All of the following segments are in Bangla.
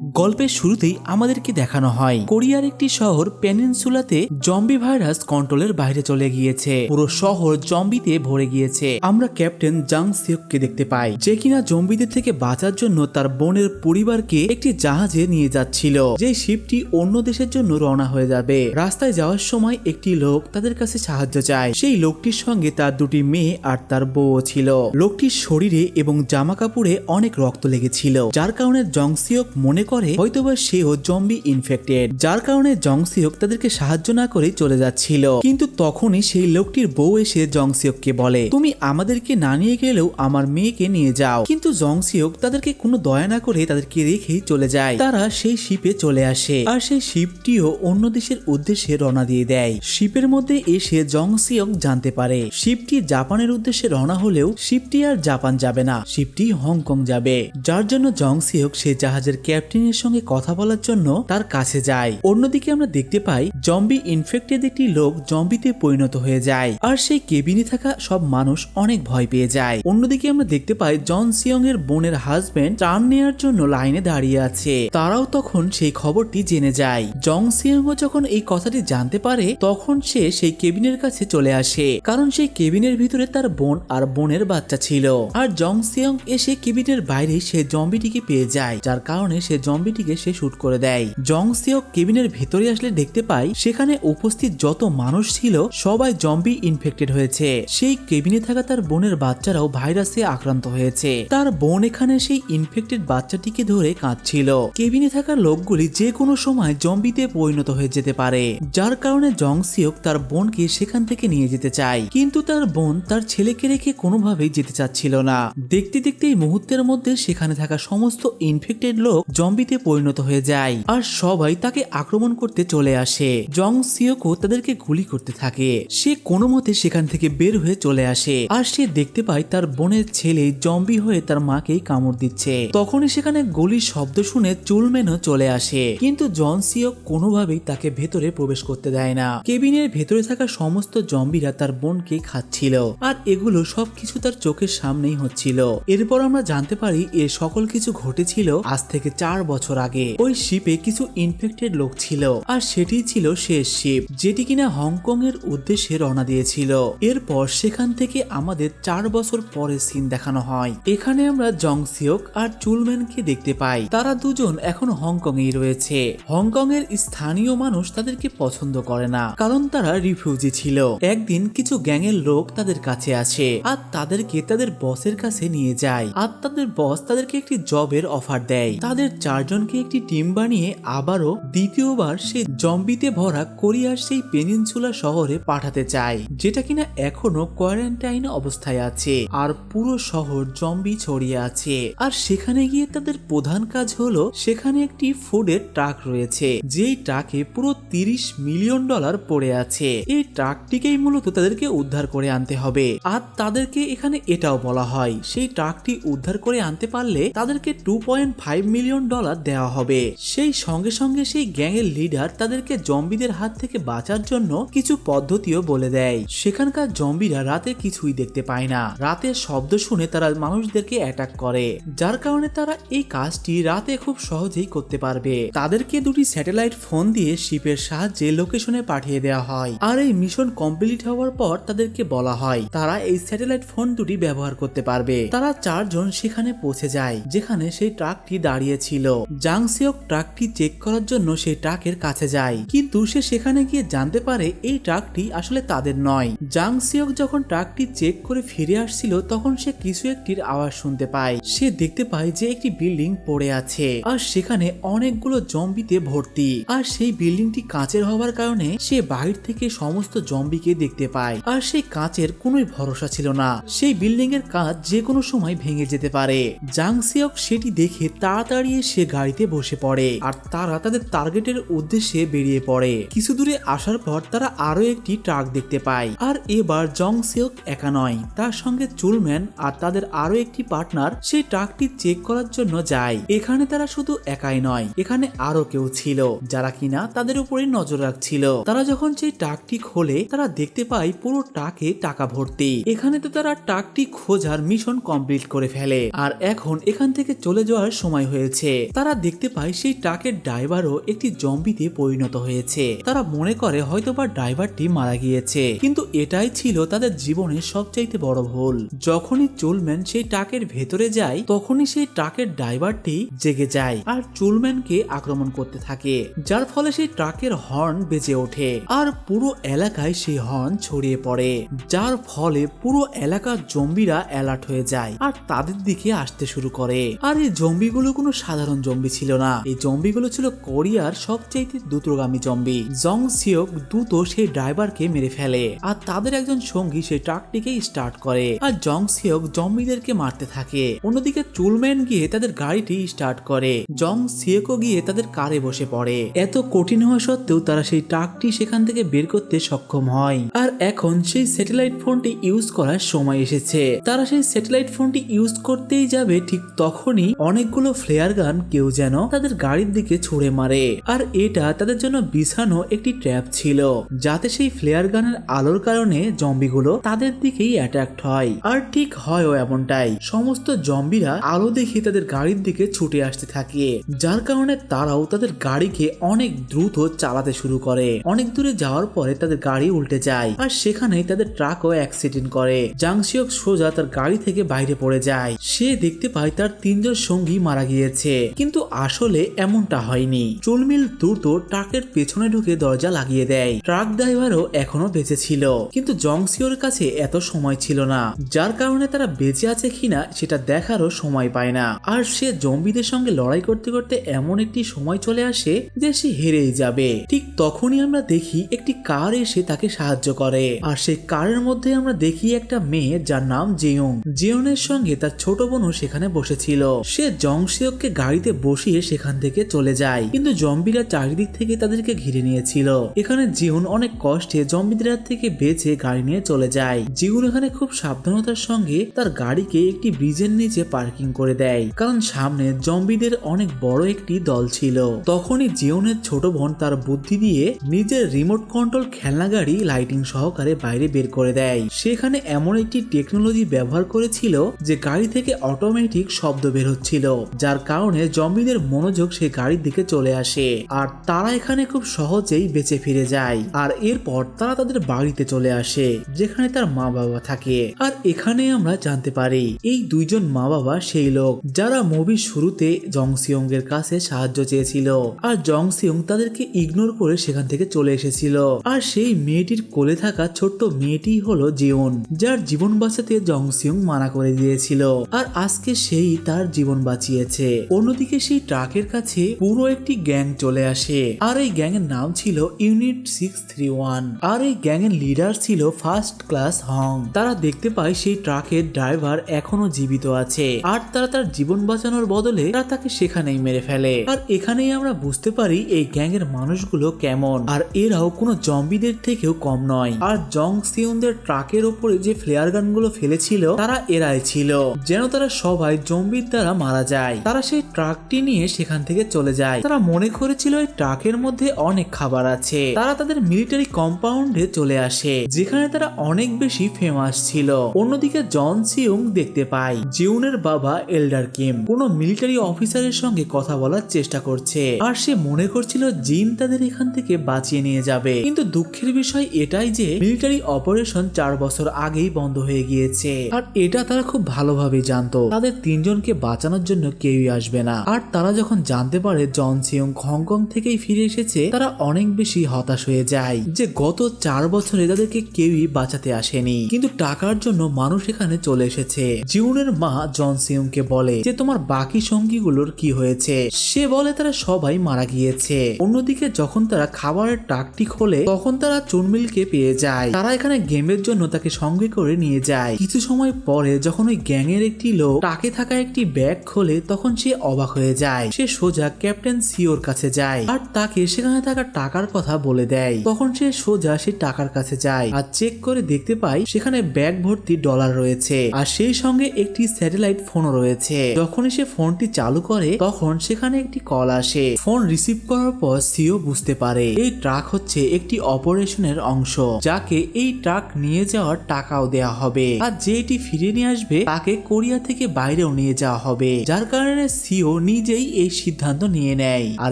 গল্পের শুরুতেই আমাদেরকে দেখানো হয়, কোরিয়ার একটি শহর পেনিনসুলাতে জম্বি ভাইরাস কন্ট্রোলের বাইরে চলে গিয়েছে। পুরো শহর জম্বিতে ভরে গিয়েছে। আমরা ক্যাপ্টেন জাং সিয়ককে দেখতে পাই, যে কিনা জম্বিদের থেকে বাঁচার জন্য তার বোনের পরিবারকে একটি জাহাজে নিয়ে যাচ্ছিল। যে শিপটি অন্য দেশের জন্য রওনা হয়ে যাবে। রাস্তায় যাওয়ার সময় একটি লোক তাদের কাছে সাহায্য চায়। সেই লোকটির সঙ্গে তার দুটি মেয়ে আর তার বউ ছিল। লোকটির শরীরে এবং জামা কাপড়ে অনেক রক্ত লেগেছিল, যার কারণে জংসিওক মনে করে হয়তোবা সেও জম্বি ইনফেক্টেড যার কারণে জংসিওক তাদেরকে সাহায্য না করে চলে যাচ্ছিল। কিন্তু তখনই সেই লোকটির বউ এসে জংসিওককে বলে, তুমি আমাদেরকে না নিয়ে গেলেও আমার মেয়েকে নিয়ে যাও। কিন্তু জংসিওক তাদেরকে কোনো দয়া না করে তাদেরকে রেখেই চলে যায়। তারা সেই শিপে চলে আসে আর সেই শিপটিও অন্য দেশের উদ্দেশ্যে রওনা দিয়ে দেয়। শিপের মধ্যে এসে জংসিওক জানতে পারে, শিপটি জাপানের উদ্দেশ্যে রওনা হলেও শিপটি আর জাপান যাবে না, শিপটি হংকং যাবে। যার জন্য জংসিওক সে জাহাজের ক্যাপ্টেনের সঙ্গে কথা বলার জন্য তার কাছে যায়। অন্যদিকে আমরা দেখতে পাই, জম্বি ইনফেক্টেড একটি লোক জম্বিতে পরিণত হয়ে যায়। আর সেই কেবিনে থাকা সব মানুষ অনেক ভয় পেয়ে যায়। অন্যদিকে আমরা দেখতে পাই, জন সিয়ং এর বোনের হাজবেন্ড ত্রাণ নেওয়ার জন্য লাইনে দাঁড়িয়ে আছে। তারাও তখন সেই খবরটি জেনে যায়। জং সিয়ংও যখন এই কথাটি জানতে পারে, তখন সে সেই কেবিনের কাছে চলে আসে। কারণ সেই কেবিনের ভিতরে তার বোন আর বোনের বাচ্চা ছিল। আর জং সিয়ং এসে কেবিনের বাইরে সে জম্বিটিকে পেয়ে যায়, যার কারণে সে জম্বিটিকে সে শুট করে দেয়। জং সিয়ক কেবিনের ভেতরে আসলে দেখতে পাই, সেখানে উপস্থিত যত মানুষ ছিল, সবাই জম্বি ইনফেক্টেড হয়েছে। সেই কেবিনে থাকা তার বোনের বাচ্চারাও ভাইরাসে আক্রান্ত হয়েছে। তার বোন এখানে সেই ইনফেক্টেড বাচ্চাটিকে ধরে কাঁদছিল। কেবিনে থাকা লোকগুলি যে কোনো সময় জম্বিতে পরিণত হয়ে যেতে পারে। যার কারণে জং সিয়ক তার বোনকে সেখান থেকে নিয়ে যেতে চায়। কিন্তু তার বোন তার ছেলেকে রেখে কোনোভাবেই যেতে চাচ্ছিল না। দেখতে দেখতে এই মুহূর্তের মধ্যে সেখানে থাকা সমস্ত ইনফেক্টেড লোক জম্বিতে পরিণত হয়ে যায় আর সবাই তাকে আক্রমণ করতে চলে আসে। জং সিওকো তাদেরকে গুলি করতে থাকে। সে কোনো মতে সেখান থেকে বের হয়ে চলে আসে আর সে দেখতে পায় তার বোনের ছেলে জম্বি হয়ে তার মাকেই কামড় দিচ্ছে। তখনই সেখানে গুলির শব্দ শুনে চুলমেনও চলে আসে। কিন্তু জন সিওক কোনোভাবেই তাকে ভেতরে প্রবেশ করতে দেয় না। কেবিনের ভেতরে থাকা সমস্ত জম্বিরা তার বোনকে খাচ্ছিল আর এগুলো সবকিছু তার চোখের সামনেই হচ্ছিল। এরপর আমরা জানতে পারি এ সকল কিছু ঘটেছিল আজ থেকে চার বছর আগে। ওই শিপে কিছু ইনফেক্টেড লোক ছিল, আর সেটি ছিল শেষ শিপ, যেটি কিনা হংকং এর উদ্দেশ্যে রওনা দিয়েছিল। এরপর সেখান থেকে আমাদের চার বছর পরে সিন দেখানো হয়। এখানে আমরা জং জংসিওক আর চুলম্যানকে দেখতে পাই। তারা দুজন এখন হংকং এই রয়েছে। হংকং এর স্থানীয় মানুষ তাদেরকে পছন্দ করে না, কারণ তারা রিফিউজি ছিল। একদিন কিছু গ্যাংয়ের লোক তাদের কাছে আসে, আর তাদেরকে তাদের বসের কাছে নিয়ে যায়। আর তাদের বস তাদেরকে একটি জবের অফার দেয়। তাদের চারজনকে একটি টিম বানিয়ে আবারও দ্বিতীয়বার সে জম্বিতে ভরা কোরিয়ার সেই পেনিনসুলা শহরে পাঠাতে চায়, যেটা কিনা এখনও কোয়ারেন্টাইন অবস্থায় আছে আর পুরো শহর জম্বি ছড়িয়ে আছে। আর সেখানে গিয়ে তাদের প্রধান কাজ হলো সেখানে একটি ফুডের ট্রাক রয়েছে, যেই ট্রাকে পুরো তিরিশ মিলিয়ন ডলার পড়ে আছে। এই ট্রাকটিকেই মূলত তাদেরকে উদ্ধার করে আনতে হবে। আর তাদেরকে এখানে এটাও বলা হয়, সেই ট্রাকটি উদ্ধার করে আনতে পারলে তাদেরকে two point five million dollar দেওয়া হবে। সেই সঙ্গে সঙ্গে সেই গ্যাংয়ের লিডার তাদেরকে জম্বিদের হাত থেকে বাঁচার জন্য কিছু পদ্ধতিও বলে দেয়। সেখানকার জম্বিরা রাতে কিছুই দেখতে পায় না। রাতের শব্দ শুনে তারা মানুষদেরকে অ্যাটাক করে। যার কারণে তারা এই কাজটি রাতে খুব সহজেই করতে পারবে। তাদেরকে দুটি স্যাটেলাইট ফোন দিয়ে শিপের সাহায্যে লোকেশনে পাঠিয়ে দেওয়া হয়। আর এই মিশন কমপ্লিট হওয়ার পর তাদেরকে বলা হয়, তারা এই স্যাটেলাইট ফোন দুটি ব্যবহার করতে পারবে। তারা চারজন সেখানে পৌঁছে যায়, যেখানে সেই ট্রাকটি দাঁড়িয়ে ছিল। জাংসিওক ট্রাকটি চেক করার জন্য সেই ট্রাকের কাছে যায়। কিন্তু সে সেখানে গিয়ে জানতে পারে এই ট্রাকটি আসলে তাদের নয়। জাংসিওক যখন ট্রাকটি চেক করে ফিরে আসছিল, তখন সে কিছু একটির আওয়াজ শুনতে পায়। সে দেখতে পায় যে একটি বিল্ডিং পড়ে আছে, আর সেখানে অনেকগুলো জম্বিতে ভর্তি। আর সেই বিল্ডিংটি কাঁচের হওয়ার কারণে সে বাহির থেকে সমস্ত জম্বিকে দেখতে পায়, আর সেই কাঁচের কোনোই ভরসা ছিল না। সেই বিল্ডিং এর কাঁচ যে কোনো সময় ভেঙে যেতে পারে। জাংসিওক সেটি দেখে তাড়াতাড়ি সে গাড়িতে বসে পড়ে আর তারা তাদের টার্গেটের উদ্দেশ্যে বেরিয়ে পড়ে। কিছু দূরে আসার পর তারা আরও একটি ট্রাক দেখতে পায়। আর এবার জং সিওক একা নয়, তার সঙ্গে চুলম্যান আর তাদের আরও একটি পার্টনার সেই ট্রাকটি চেক করার জন্য যায়। এখানে তারা শুধু একাই নয়, এখানে আরও কেউ ছিল, যারা কিনা তাদের উপরে নজর রাখছিল। তারা যখন সেই ট্রাকটি খোলে, তারা দেখতে পায় পুরো ট্রাকে টাকা ভর্তি। এখানে তো তারা ট্রাকটি খোঁজার মিশন কমপ্লিট করে ফেলে। আর এখন এখান থেকে চলে যাওয়ার সময় হয়েছে। তারা দেখতে পায় সেই ট্রাকের ড্রাইভারও একটি জম্বিতে পরিণত হয়েছে। তারা মনে করে হয়তোবা ড্রাইভারটি মারা গিয়েছে। কিন্তু এটাই ছিল তাদের জীবনের সবচাইতে বড় ভুল। যখনই চুলম্যান সেই ট্রাকের ভেতরে যায়, তখনই সেই ট্রাকের ড্রাইভারটি জেগে যায় আর চুলম্যানকে আক্রমণ করতে থাকে, যার ফলে সেই ট্রাকের হর্ন বেজে ওঠে আর পুরো এলাকায় সেই হর্ন ছড়িয়ে পড়ে, যার ফলে পুরো এলাকার জম্বিরা অ্যালার্ট হয়ে যায় আর তাদের দিকে আসতে শুরু করে। আর এই জম্বিগুলো কোনো সাধারণ জম্বি ছিল না। এই জম্বিগুলো ছিল কোরিয়ার সবচেয়ে দ্রুতগামী জম্বি। জং সিওক দ্রুত সেই ড্রাইভারকে মেরে ফেলে আর তাদের একজন সঙ্গী সেই ট্রাকটিকে স্টার্ট করে আর জং সিওক জম্বিদেরকে মারতে থাকে। অন্যদিকে চুলম্যান গিয়ে তাদের গাড়িটি স্টার্ট করে। জং সিয়েকও গিয়ে তাদের কারে বসে পড়ে। এত কঠিন হওয়া সত্ত্বেও তারা সেই ট্রাকটি সেখান থেকে বের করতে সক্ষম হয়। আর এখন সেই স্যাটেলাইট ফোনটি ইউজ করার সময় এসেছে। তারা সেই স্যাটেলাইট ফোনটি ইউজ করতেই যাবে ঠিক তখনই অনেকগুলো ফ্লেয়ার গান কেউ যেন তাদের গাড়ির দিকে ছুড়ে মারে। আর এটা তাদের জন্য বিছানো একটি ট্র্যাপ ছিল, যাতে সেই ফ্লেয়ার গানের আলোর কারণে জম্বিগুলো তাদের দিকেই অ্যাট্রাক্ট হয়। আর ঠিক হয়ও এমনটাই, সমস্ত জম্বিরা আলো দেখে তাদের গাড়ির দিকে ছুটে আসতে থাকে, যার কারণে তারাও তাদের গাড়িকে অনেক দ্রুত চালাতে শুরু করে। অনেক দূরে যাওয়ার পরে তাদের গাড়ি উল্টে যায়, আর সেখানেই তাদের ট্রাকও অ্যাক্সিডেন্ট করে। জাংশিওক সোজা তার গাড়ি থেকে বাইরে পড়ে যায়। সে দেখতে পায় তার তিনজন সঙ্গী মারা গিয়েছে। কিন্তু আসলে এমনটা হয়নি। চুলমিল দ্রুত ট্রাকের পেছনে ঢুকে দরজা লাগিয়ে দেয়। ট্রাক ড্রাইভারও এখনও বেঁচে ছিল। কিন্তু জংসিওর কাছে এত সময় ছিল না। যার কারণে তারা বেঁচে আছে কিনা সেটা দেখারও সময় পায় না। আর সে জম্বিদের সঙ্গে লড়াই করতে করতে এমন একটি সময় চলে আসে যে সে হেরেই যাবে। ঠিক তখনই আমরা দেখি একটি কার এসে তাকে সাহায্য করে। আর সেই কারের মধ্যে আমরা দেখি একটা মেয়ে যার নাম জিয়ং। জিয়নের সঙ্গে তার ছোট বোনও সেখানে বসেছিল। সে জংসিয়ককে গাড়িতে বসিয়ে সেখান থেকে চলে যায়। কিন্তু জম্বিরা চারিদিক থেকে তাদেরকে ঘিরে নিয়েছিল। এখানে জিউন অনেক কষ্টে জম্বিদের হাত থেকে বেঁচে গাড়ি নিয়ে চলে যায়। জিউন এখানে খুব সাবধানতার সঙ্গে তার গাড়িকে একটি ব্রিজের নিচে পার্কিং করে দেয়। কারণ সামনে জম্বিদের অনেক বড় একটি দল ছিল। তখনই জিওনের ছোট বোন তার বুদ্ধি দিয়ে নিজের রিমোট কন্ট্রোল খেলনা গাড়ি লাইটিং সহকারে বাইরে বের করে দেয়। সেখানে এমন একটি টেকনোলজি ব্যবহার করেছিল যে গাড়ি থেকে অটোমেটিক শব্দ বের হচ্ছিল, যার কারণে জম্বিদের মনোযোগ সে গাড়ির দিকে চলে আসে। আর তারা এখানে খুব সহজেই বেঁচে ফিরে যায়। আর এরপর তারা তাদের বাড়িতে চলে আসে, যেখানে তার মা বাবা থাকে। আর এখানে আমরা জানতে পারি, এই দুইজন মা বাবা সেই লোক, যারা মুভির শুরুতে জংসিয়ং এর কাছে সাহায্য চেয়েছিল। আর জংসিয়ং তাদেরকে ইগনোর করে সেখান থেকে চলে এসেছিল। আর সেই মেয়েটির কোলে থাকা ছোট্ট মেয়েটি হলো জিওন যার জীবন বাঁচাতে জংসিয়ং মানা করে দিয়েছিল। আর আজকে সেই তার জীবন বাঁচিয়েছে। অন্যদিকে সেই ট্রাকের কাছে পুরো একটি গ্যাং চলে আসে। আর এই গ্যাং এর নাম ছিল ইউনিট সিক্স থ্রি ওয়ান আর এই গ্যাং এর লিডার ছিল ফার্স্ট ক্লাস হং তারা দেখতে পায় সেই ট্রাকের ড্রাইভার এখনও জীবিত আছে। আর তারা তার জীবন বাঁচানোর বদলে তারা তাকে সেখানেই মেরে ফেলে। আর এখানেই আমরা বুঝতে পারি এই গ্যাং এর মানুষগুলো কেমন। আর এরাও কোনো জম্বিদের থেকেও কম নয়। আর জং সিউনদের ট্রাকের ওপরে যে ফ্লেয়ার গানগুলো ফেলেছিল, তারা এরাই ছিল। যেন তারা সবাই জম্বির দ্বারা মারা যায়। তারা সেই ট্রাকটি নিয়ে সেখান থেকে চলে যায়। তারা মনে করেছিল এই ট্রাকের মধ্যে অনেক খাবার আছে। তারা তাদের মিলিটারি কম্পাউন্ডে চলে আসে, যেখানে তারা অনেক বেশি ফেমাস ছিল। অন্যদিকে জন সিউং দেখতে পায় জিউনের বাবা এল্ডার কিম। কোনো মিলিটারি অফিসারের সঙ্গে কথা বলার চেষ্টা করছে। আর সে মনে করছিল জিন তাদের এখান থেকে বাঁচিয়ে নিয়ে যাবে। কিন্তু দুঃখের বিষয় এটাই যে, মিলিটারি অপারেশন চার বছর আগেই বন্ধ হয়ে গিয়েছে। আর এটা তারা খুব ভালোভাবে জানতো। তাদের তিনজনকে বাঁচানোর জন্য কেউই আসবে না আর তারা যখন জানতে পারে জন সিয়ং হংকং থেকেই ফিরে এসেছে, তারা অনেক বেশি হতাশ হয়ে যায় যে গত চার বছরে তাদেরকে কেউই বাঁচাতে আসেনি। কিন্তু টাকার জন্য মানুষ এখানে চলে এসেছে। জিউনের মা জন সিয়ংকে বলে যে, তোমার বাকি সঙ্গীগুলোর কি হয়েছে? সে বলে, তারা সবাই মারা গিয়েছে। অন্যদিকে যখন তারা খাবারের টাকটি খোলে, তখন তারা চুনমিলকে পেয়ে যায়। তারা এখানে গেমের জন্য তাকে সঙ্গে করে নিয়ে যায়। কিছু সময় পরে যখন ওই গ্যাংয়ের একটি লোক টাকে থাকা একটি ব্যাগ খোলে, তখন সে অবাক হয়ে যায়। সে সোজা ক্যাপ্টেন সিওর কাছে যায় আর তাকে সেখানে থাকা টাকার কথা বলে দেয়। তখন সে সোজা সেই টাকার কাছে যায় আর চেক করে দেখতে পায় সেখানে ব্যাগ ভর্তি ডলার রয়েছে আর সেই সঙ্গে একটি স্যাটেলাইট ফোনও রয়েছে। যখনই সে ফোনটি চালু করে, তখন সেখানে একটি কল আসে। ফোন রিসিভ করার পর সিও বুঝতে পারে। এই ট্রাক হচ্ছে একটি অপারেশনের অংশ, যাকে এই ট্রাক নিয়ে যাওয়ার টাকাও দেয়া হবে। আর যে এটি ফিরে নিয়ে আসবে, তাকে কোরিয়া থেকে বাইরেও নিয়ে যাওয়া হবে। যার কারণে সিও সিও নিজেই এই সিদ্ধান্ত নিয়ে নেয়। আর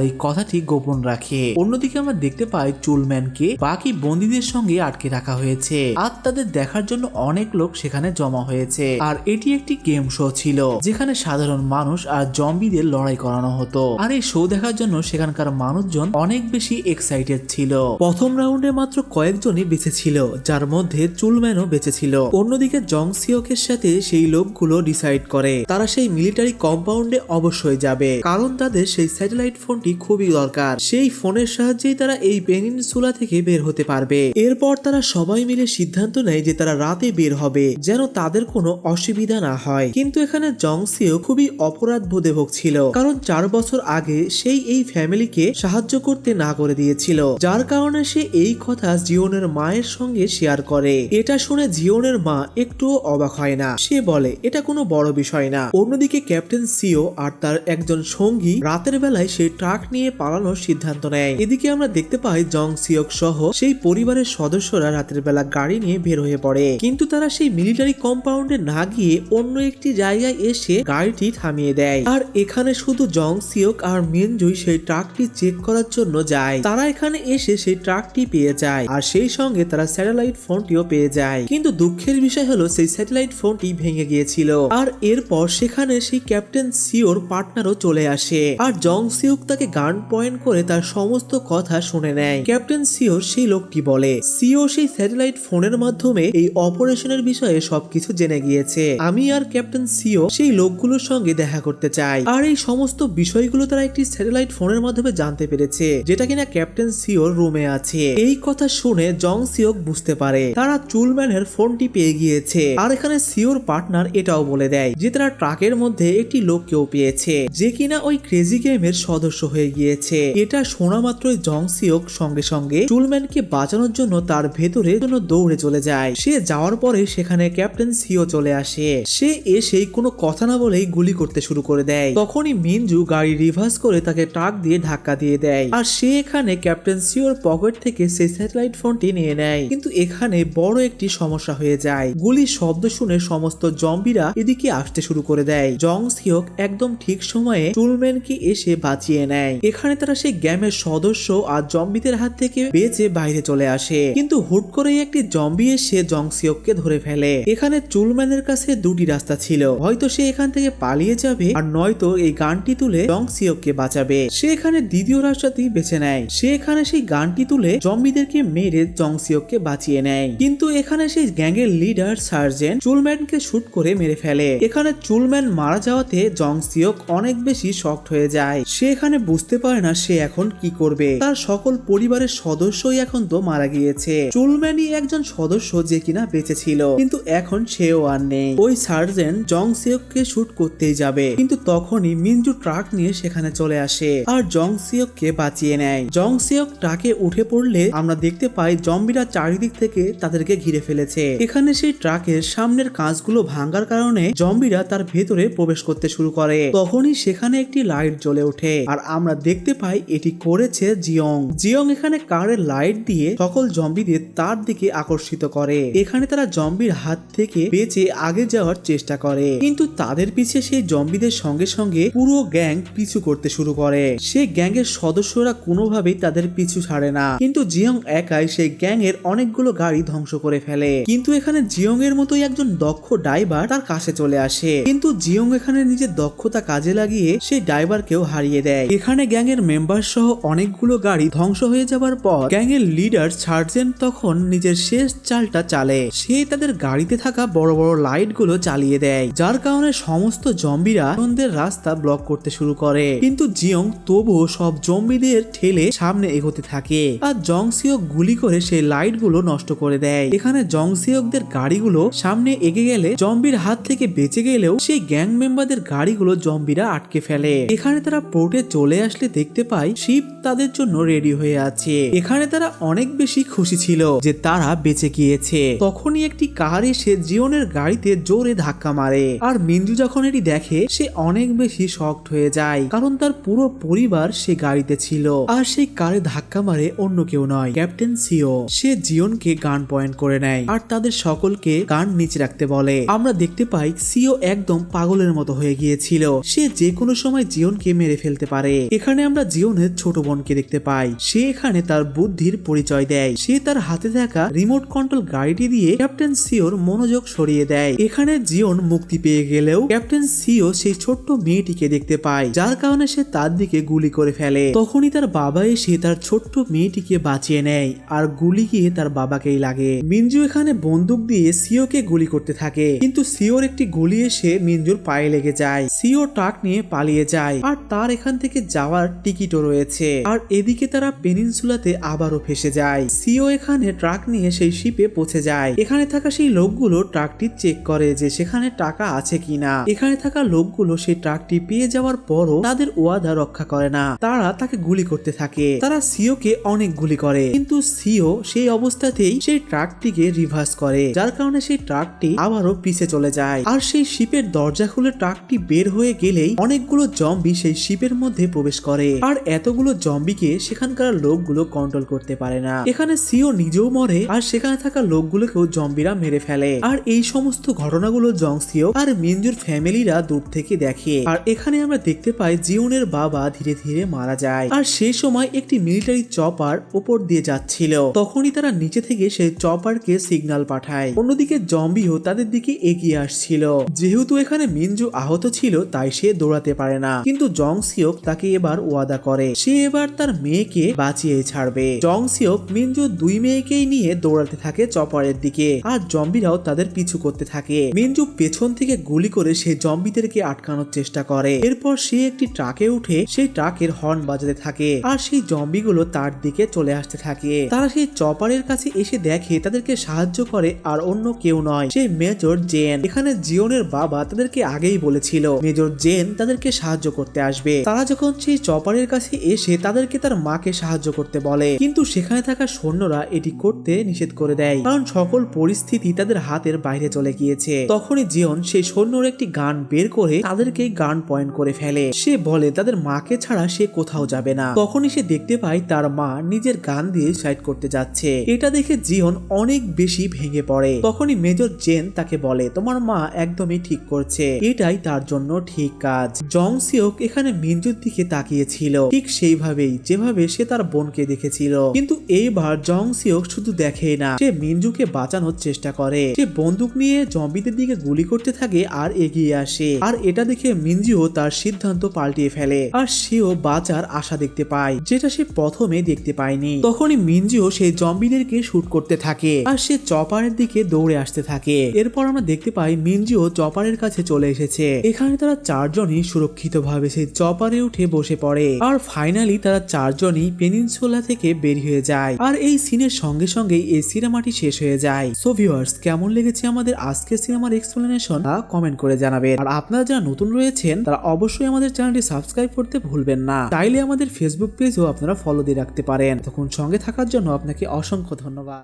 এই কথাটি গোপন রাখে। অন্যদিকে আমরা দেখতে পাই চুলম্যানকে বাকি বন্দীদের সঙ্গে আটকে রাখা হয়েছে। আর তাদের দেখার জন্য অনেক লোক সেখানে জমা হয়েছে। আর এটি একটি গেম শো ছিল, যেখানে সাধারণ মানুষ আর জম্বিদের লড়াই করানো হতো। আর এই শো দেখার জন্য সেখানকার মানুষজন অনেক বেশি এক্সাইটেড ছিল। প্রথম রাউন্ডে মাত্র কয়েকজনই বেঁচে ছিল, যার মধ্যে চুলম্যানও বেঁচে ছিল। অন্যদিকে জং সিওকের সাথে সেই লোকগুলো ডিসাইড করে। তারা সেই মিলিটারি কম্পাউন্ডে অবশ্যই যাবে। কারণ তাদের সেই স্যাটেলাইট ফোনটি খুবই দরকার। সেই ফোনের সাহায্যেই তারা এই পেনিনসুলা থেকে বের হতে পারবে। এরপর তারা সবাই মিলে সিদ্ধান্ত নেয় যে তারা রাতে বের হবে, যেন তাদের কোনো অসুবিধা না হয়। কিন্তু এখানে জংসিও খুবই অপরাধ বোধে ভুগছিল, কারণ চার বছর আগে সেই এই ফ্যামিলিকে সাহায্য করতে না করে দিয়েছিল, যার কারণে সে এই কথা জিওনের মায়ের সঙ্গে শেয়ার করে। এটা শুনে জিওনের মা একটুও অবাক হয় না। সে বলে, এটা কোনো বড় বিষয় না। অন্যদিকে ক্যাপ্টেন সিও আর তার একজন সঙ্গী রাতের বেলায় সেই ট্রাক নিয়ে পালানোর সিদ্ধান্ত নেয়। এদিকে আমরা দেখতে পাই জং সিওক সহ সেই পরিবারের সদস্যরা রাতের বেলা গাড়ি নিয়ে বের হয়ে পড়ে। কিন্তু তারা সেই মিলিটারি কম্পাউন্ডে না গিয়ে অন্য একটি জায়গায় এসে গাড়িটি থামিয়ে দেয়। আর এখানে শুধু জং সিওক আর মিনজুই সেই ট্রাকটি চেক করার জন্য যায়। তারা এখানে এসে সেই ট্রাকটি পেয়ে যায়। আর সেই সঙ্গে তারা স্যাটেলাইট ফোনটিও পেয়ে যায়। কিন্তু দুঃখের বিষয় হলো সেই স্যাটেলাইট ফোনটি ভেঙে গিয়েছিল। আর এরপর সেখানে সেই ক্যাপ্টেন সিওর পার্টনারও চলে আসে। আর জং সিওক তাকে গান পয়েন্ট করে তার সমস্ত কথা শুনে নেয়। ক্যাপ্টেন সিওর সেই লোকটি বলে, সিও সেই স্যাটেলাইট ফোনের মাধ্যমে এই অপারেশনের বিষয়ে সবকিছু জেনে গিয়েছে। আমি আর ক্যাপ্টেন সিও সেই লোকগুলোর সঙ্গে দেখা করতে চাই। আর এই সমস্ত বিষয়গুলো তারা একটি স্যাটেলাইট ফোনের মাধ্যমে জানতে পেরেছে, যেটা কিনা ক্যাপ্টেন সিওর রুমে আছে। এই কথা শুনে জং সিওক বুঝতে পারে, তারা চুলম্যানের ফোনটি পেয়ে গিয়েছে। আর এখানে সিওর পার্টনার এটাও বলে দেয় যে, তারা ট্রাকের মধ্যে একটি লোককেও পেয়েছে। যে কিনা ওই ক্রেজি গেমের সদস্য হয়ে গিয়েছে। এটা শোনা মাত্রই জং সিওক সঙ্গে সঙ্গে চুলম্যানকে বাঁচানোর জন্য তার ভেতরে জন্য দৌড়ে চলে যায়। সে যাওয়ার পরে সেখানে ক্যাপ্টেন সিও চলে আসে। সে এসেই কোনো কথা না বলেই গুলি করতে শুরু করে দেয়। তখনই মিনজু গাড়ি রিভার্স করে তাকে ট্রাক দিয়ে ধাক্কা দিয়ে দেয়। আর সে এখানে ক্যাপ্টেন সিওর পকেট থেকে সেই স্যাটেলাইট ফোনটি নিয়ে নেয়। কিন্তু এখানে বড় একটি সমস্যা হয়ে যায়। গুলির শব্দ শুনে সমস্ত জম্বিরা এদিকে আসতে শুরু করে দেয়। জং সিওক একদম ঠিক সময়ে টুলম্যানকে এসে বাঁচিয়ে নেয়। এখানে তারা সেই গ্যামের সদস্য আর জম্বিদের হাত থেকে বেঁচে বাইরে চলে আসে। কিন্তু হুট করে একটি জম্বি এসে জং সিওককে ধরে ফেলে। এখানে চুলম্যানের কাছে দুটি রাস্তা ছিল। হয়তো সে এখান থেকে পালিয়ে যাবে আর নয়তো এই গানটি তুলে জং সিওককে বাঁচাবে। সে এখানে দ্বিতীয় রাস্তাটি বেছে নেয়। সে এখানে সেই গানটি তুলে জম্বিদেরকে মেরে জং সিওককে বাঁচিয়ে নেয়। কিন্তু এখানে সেই গ্যাংয়ের লিডার সার্জেন্ট চুলম্যানকে শুট করে মেরে ফেলে। এখানে চুলম্যান মারা যাওয়াতে জং সিওক অনেক বেশি শক্ট হয়ে যায়। সে এখানে বুঝতে পারে না সে এখন কি করবে। তার সকল পরিবারের সদস্যই এখন তো মারা গিয়েছে। চুলম্যানই একজন সদস্য যে কিনা বেঁচে ছিল। কিন্তু এখন সেও আর নেই। ওই সার্জেন্ট জং সিওককে শুট করতেই যাবে। কিন্তু তখনই মিনজু ট্রাক নিয়ে সেখানে চলে আসে আর জং সিওককে বাঁচিয়ে নেয়। জং সিওক ট্রাকে উঠে পড়লে আমরা দেখতে পাই জম্বিরা চারিদিক থেকে তাদেরকে ঘিরে ফেলেছে। এখানে সেই ট্রাকের সামনের কাঁচগুলো ভাঙার কারণে জম্বিরা তার ভেতরে প্রবেশ করতে শুরু করে। তখনই সেখানে একটি লাইট জ্বলে ওঠে। আর আমরা দেখতে পাই এটি করেছে জিয়ং। জিয়ং এখানে কারের লাইট দিয়ে সকল জম্বিদের তার দিকে আকর্ষিত করে। এখানে তারা জম্বির হাত থেকে বেঁচে আগে যাওয়ার চেষ্টা করে। কিন্তু তাদের পিছে সেই জম্বিদের সঙ্গে সঙ্গে পুরো গ্যাং পিছু করতে শুরু করে। সেই গ্যাং এর সদস্যরা কোনোভাবেই তাদের পিছু ছাড়ে না। কিন্তু জিয়ং একাই সেই গ্যাং এর অনেকগুলো গাড়ি ধ্বংস করে ফেলে। কিন্তু এখানে জিয়ং এর মতোই একজন দক্ষ ড্রাইভার তার কাছে চলে আসে। কিন্তু জিয়ং এখানে নিজের দক্ষতা কাজে লাগিয়ে সেই ড্রাইভারকেও হারিয়ে দেয়। এখানে গ্যাং এর মেম্বার সহ অনেকগুলো গাড়ি ধ্বংস হয়ে যাবার পর গ্যাং এর লিডার সার্জেন্ট তখন নিজের শেষ চালটা চালে। সে তাদের গাড়িতে থাকা বড় বড় লাইটগুলো চালিয়ে দেয়, যার কারণে সমস্ত জম্বিরা জিয়ংদের রাস্তা ব্লক করতে শুরু করে। কিন্তু জিয়ং তবুও সব জম্বিদের ঠেলে সামনে এগোতে থাকে আর জং সিওক গুলি করে সেই লাইটগুলো নষ্ট করে দেয়। এখানে জং সিওকদের গাড়িগুলো সামনে এগিয়ে গেলে জম্বির হাত থেকে বেঁচে গেলেও সেই গ্যাং মেম্বারদের গাড়িগুলো জম্বিরা আটকে ফেলে। এখানে তারা পোর্টে চলে আসলে দেখতে পাই শিপ তাদের জন্য রেডি হয়ে আছে। এখানে তারা অনেক বেশি খুশি ছিল যে তারা বেঁচে গিয়েছে। তখনই একটি কার এসে জিওনের গাড়িতে জোরে ধাক্কা মারে। আর মিঞ্জু যখন এটি দেখে, সে অনেক বেশি শকড হয়ে যায়, কারণ তার পুরো পরিবার সে গাড়িতে ছিল। আর সেই কারে ধাক্কা মারে অন্য কেউ নয়, ক্যাপ্টেন সিও। সে জিওনকে গান পয়েন্ট করে নেয়, আর তাদের সকলকে গান নিচে রাখতে বলে। আমরা দেখতে পাই সিও একদম পাগলের মতো হয়ে গিয়েছিল। সে যে কোনো সময় জিওনকে মেরে ফেলতে পারে। এখানে আমরা জিওনের ছোট বোনকে দেখতে পাই। সে এখানে তার বুদ্ধির পরিচয় দেয়। সে তার হাতে থাকা রিমোট কন্ট্রোল গাড়িটি দিয়ে ক্যাপ্টেন সিওর মনোযোগ সরিয়ে দেয়। এখানে জিওন মুক্তি পেয়ে গেলেও ক্যাপ্টেন সিও সেই ছোট্ট মেয়েটিকে দেখতে পায়, যার কারণে সে তার দিকে গুলি করে ফেলে। তখনই তার বাবা এসে তার ছোট্ট মেয়েটিকে বাঁচিয়ে নেয় আর গুলি গিয়ে তার বাবাকেই লাগে। মিঞ্জু এখানে বন্দুক দিয়ে সিওকে গুলি করতে থাকে, কিন্তু সিওর একটি গুলি এসে মিঞ্জুর পায়ে লেগে যায়। সিও ট্রাক নিয়ে পালিয়ে যায়। আর তার এখান থেকে যাওয়ার টিকিটও রয়েছে। আর এদিকে তারা পেনিনসুলাতে আবারও ফেসে যায়। সিও এখানে ট্রাক নিয়ে সেই শিপে পৌঁছে যায়। এখানে থাকা সেই লোকগুলো ট্রাকটি চেক করে যে সেখানে টাকা আছে কিনা। এখানে থাকা লোকগুলো সেই ট্রাকটি পেয়ে যাওয়ার পরও তাদের ওয়াদা রক্ষা করে না। তারা তাকে গুলি করতে থাকে। তারা সিওকে অনেক গুলি করে। কিন্তু সিও সেই অবস্থাতেই সেই ট্রাকটিকে রিভার্স করে। যার কারণে সেই ট্রাকটি আবারও পিছে চলে যায়। আর সেই শিপের দরজা খুলে ট্রাকটি বের হয়ে গেলেই অনেকগুলো জম্বি সেই শিপের মধ্যে প্রবেশ করে। আর এতগুলো জম্বিকে সেখানকার লোকগুলো কন্ট্রোল করতে পারে না। এখানে সিও নিজেও মরে, আর সেখানে থাকা লোকগুলোকেও জম্বিরা মেরে ফেলে। আর এই সমস্ত ঘটনাগুলো জং সিও আর মিনজুর ফ্যামিলিরা দূর থেকে দেখে। আর এখানে আমরা দেখতে পাই জিওনের বাবা ধীরে ধীরে মারা যায়। আর সেই সময় একটি মিলিটারি চপার উপর দিয়ে যাচ্ছিল। তখনই তারা নিচে থেকে সেই চপারকে সিগন্যাল পাঠায়। অন্যদিকে জম্বিও তাদের দিকে এগিয়ে আসছিল। যেহেতু এখানে মিনজু আহত ছিল, তাই সে দৌড়াতে পারে না। কিন্তু জং সিওক তাকে এবার ওয়াদা করে। সে এবার তার মেয়েকে বাঁচিয়ে ছাড়বে। জং সিওক মিনজু দুই মেয়েকেই নিয়ে দৌড়াতে থাকে চপারের দিকে। আর জম্বিরাও তাদের পিছু করতে থাকে। মিনজু পেছন থেকে গুলি করে সেই জম্বিদেরকে আটকানোর চেষ্টা করে। এরপর সে একটি ট্রাকে উঠে সেই ট্রাকের হর্ন বাজাতে থাকে। আর সেই জম্বিগুলো তার দিকে চলে আসতে থাকে। তারা সেই চপারের কাছে এসে দেখে তাদেরকে সাহায্য করে আর অন্য কেউ নয়। সেই মেজর জেন। এখানে জিওনের বাবা তাদেরকে আগেই বলেছিল। মেজর জেন তাদেরকে সাহায্য করতে আসবে। তারা যখন সেই চপারের কাছে এসে তাদেরকে তার মাকে সাহায্য করতে বলে, কিন্তু সেখানে থাকা সৈন্যরা এটি করতে নিষেধ করে দেয়, কারণ সকল পরিস্থিতি তাদের হাতের বাইরে চলে গিয়েছে। তখনই জিওন সেই সৈন্যর একটি গান বের করে তাদেরকে গান পয়েন্ট করে ফেলে। সে বলে, তাদের মাকে ছাড়া সে কোথাও যাবে না। তখনই সে দেখতে পায় তার মা নিজের গান দিয়ে সাইড করতে যাচ্ছে। এটা দেখে জিওন অনেক বেশি ভেঙে পড়ে। তখনই মেজর জেন তাকে বলে, তোমার মা একদমই ঠিক করছে। এটাই তার জন্য ঠিক কাজ। জং সিওক এখানে মিনজুর দিকে তাকিয়েছিল। ঠিক সেইভাবেই, যেভাবে সে তার বোনকে দেখেছিল। কিন্তু এইবার জং সিওক শুধু দেখেই না, সে মিনজুকে বাঁচানোর চেষ্টা করে। সে বন্দুক নিয়ে জম্বিদের দিকে গুলি করতে থাকে আর এগিয়ে আসে। আর এটা দেখে মিনজিও তার সিদ্ধান্ত পাল্টিয়ে ফেলে। আর সেও বাঁচার আশা দেখতে পায়, যেটা সে প্রথমে দেখতে পায়নি। তখনই মিনজিও সেই জম্বিদেরকে শুট করতে থাকে। আর সে চপারের দিকে দৌড়ে আসতে থাকে। এরপর আমরা দেখতে পাই মিনজিও চপারের কাছে চলে এসেছে। এখানে তারা চারজনই সুরক্ষিতভাবে সেই চপারে উঠে বসে পড়ে। আর ফাইনালি তারা চারজনই পেনিনসুলা থেকে বের হয়ে যায়। আর এই সিনের সঙ্গে সঙ্গেই এই সিনেমাটি শেষ হয়ে যায়। সো ভিউয়ার্স কেমন লেগেছে আমাদের আজকের সিনেমার এক্সপ্লেনেশন তা কমেন্ট করে জানাবেন। আর আপনারা যারা নতুন রয়েছেন, তারা অবশ্যই আমাদের চ্যানেলটি সাবস্ক্রাইব করতে ভুলবেন না। চাইলে আমাদের ফেসবুক পেজও আপনারা ফলো দিয়ে রাখতে পারেন। তখন সঙ্গে থাকার জন্য আপনাকে অসংখ্য ধন্যবাদ।